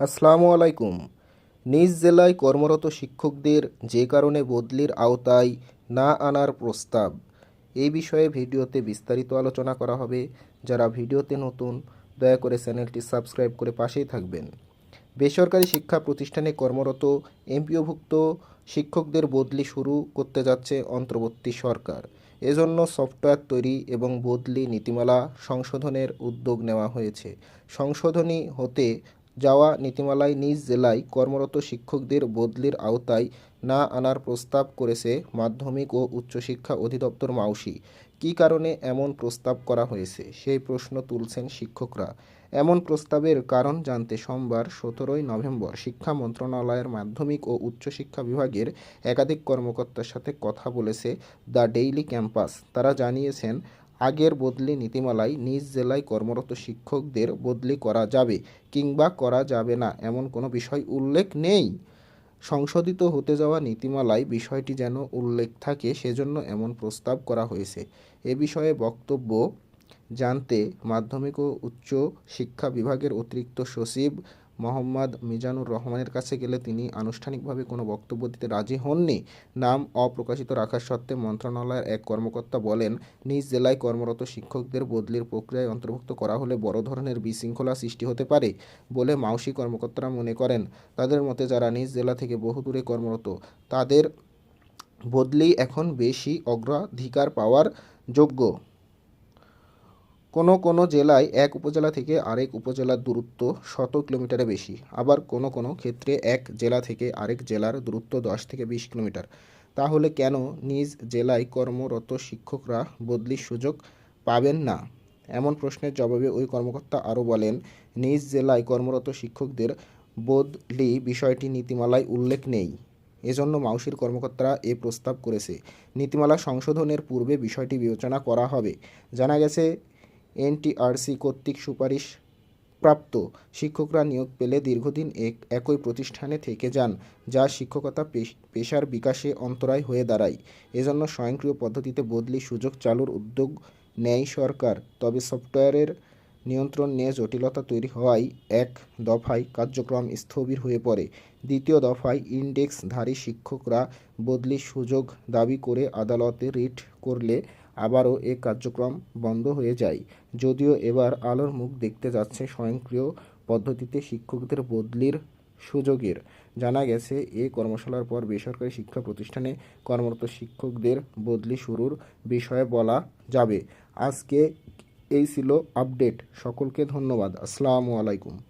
আসসালামু আলাইকুম। নিজ জেলায় কর্মরত শিক্ষকদের যে কারণে বদলির আওতায় না আনার প্রস্তাব এই বিষয়ে ভিডিওতে বিস্তারিত আলোচনা করা হবে। যারা ভিডিওতে নতুন, দয়া করে চ্যানেলটি সাবস্ক্রাইব করে পাশেই থাকবেন। বেসরকারি শিক্ষা প্রতিষ্ঠানে কর্মরত এমপিওভুক্ত শিক্ষকদের বদলি শুরু করতে যাচ্ছে অন্তর্বর্তী সরকার। এজন্য সফটওয়্যার তৈরি এবং বদলি নীতিমালা সংশোধনের উদ্যোগ নেওয়া হয়েছে। সংশোধনী হতে যাওয়া নীতিমালায় নিজ জেলায় কর্মরত শিক্ষকদের বদলির আওতায় না আনার প্রস্তাব করেছে মাধ্যমিক ও উচ্চশিক্ষা অধিদপ্তর মাউসি। কী কারণে এমন প্রস্তাব করা হয়েছে? সেই প্রশ্ন তুলছেন শিক্ষকরা। এমন প্রস্তাবের কারণ জানতে সোমবার সতেরোই নভেম্বর শিক্ষা মন্ত্রণালয়ের মাধ্যমিক ও উচ্চশিক্ষা বিভাগের একাধিক কর্মকর্তার সাথে কথা বলেছে দ্য ডেইলি ক্যাম্পাস। তারা জানিয়েছেন আগের বদলি নীতিমালায় নিজ জেলায় কর্মরত শিক্ষকদের বদলি করা যাবে কিংবা করা যাবে না এমন কোনো বিষয় উল্লেখ নেই। সংশোধিত হতে যাওয়া নীতিমালায় বিষয়টি যেন উল্লেখ থাকে সেজন্য এমন প্রস্তাব করা হয়েছে। এ বিষয়ে বক্তব্য জানতে মাধ্যমিক ও উচ্চ শিক্ষা বিভাগের অতিরিক্ত সচিব মোহাম্মদ মিজানুর রহমানের কাছে গেলে তিনি আনুষ্ঠানিকভাবে কোনো বক্তব্য দিতে রাজি হননি। নাম অপ্রকাশিত রাখার সত্ত্বে মন্ত্রণালয়ের এক কর্মকর্তা বলেন, নিজ জেলায় কর্মরত শিক্ষকদের বদলির প্রক্রিয়ায় অন্তর্ভুক্ত করা হলে বড় ধরনের বিশৃঙ্খলা সৃষ্টি হতে পারে বলে মাউসি কর্মকর্তারা মনে করেন। তাদের মতে, যারা নিজ জেলা থেকে বহু দূরে কর্মরত, তাদের বদলি এখন বেশি অগ্রাধিকার পাওয়ার যোগ্য। কোনো কোনো জেলায় এক উপজেলা থেকে আরেক উপজেলার দূরত্ব শত কিলোমিটারে বেশি। আবার কোনো কোনো ক্ষেত্রে এক জেলা থেকে আরেক জেলার দূরত্ব দশ থেকে বিশ কিলোমিটার। তাহলে কেন নিজ জেলায় কর্মরত শিক্ষকরা বদলির সুযোগ পাবেন না? এমন প্রশ্নের জবাবে ওই কর্মকর্তা আরও বলেন, নিজ জেলায় কর্মরত শিক্ষকদের বদলি বিষয়টি নীতিমালায় উল্লেখ নেই। এজন্য মাউসির কর্মকর্তারা এ প্রস্তাব করেছে। নীতিমালা সংশোধনের পূর্বে বিষয়টি বিবেচনা করা হবে। জানা গেছে এনটিআরসি কর্তৃক সুপারিশ প্রাপ্ত শিক্ষকরা নিয়োগ পেলে দীর্ঘদিন এক, একই প্রতিষ্ঠানে থেকে যান, যা শিক্ষকতা পেশ- পেশার বিকাশে অন্তরায় হয়ে দাঁড়ায়। এজন্য স্বয়ংক্রিয় পদ্ধতিতে বদলি সুযোগ চালুর উদ্যোগ নেয় সরকার, তবে সফটওয়্যারের নিয়ন্ত্রণ নিয়ে জটিলতা তৈরি হওয়ায় এক দফায় কার্যক্রম স্থবির হয়ে পড়ে। দ্বিতীয় দফায় ইন্ডেক্সধারী শিক্ষকরা বদলির সুযোগ দাবি করে আদালতে রিট করলে আবারও এ কার্যক্রম বন্ধ হয়ে যায়। যদিও এবার আলোর মুখ দেখতে যাচ্ছে স্বয়ংক্রিয় পদ্ধতিতে শিক্ষকদের বদলির সুযোগের। জানা গেছে, এ কর্মশালার পর বেসরকারি শিক্ষা প্রতিষ্ঠানে কর্মরত শিক্ষকদের বদলি শুরুর বিষয়ে বলা যাবে। আজকে এই ছিল আপডেট। সকলকে ধন্যবাদ। আসসালামু আলাইকুম।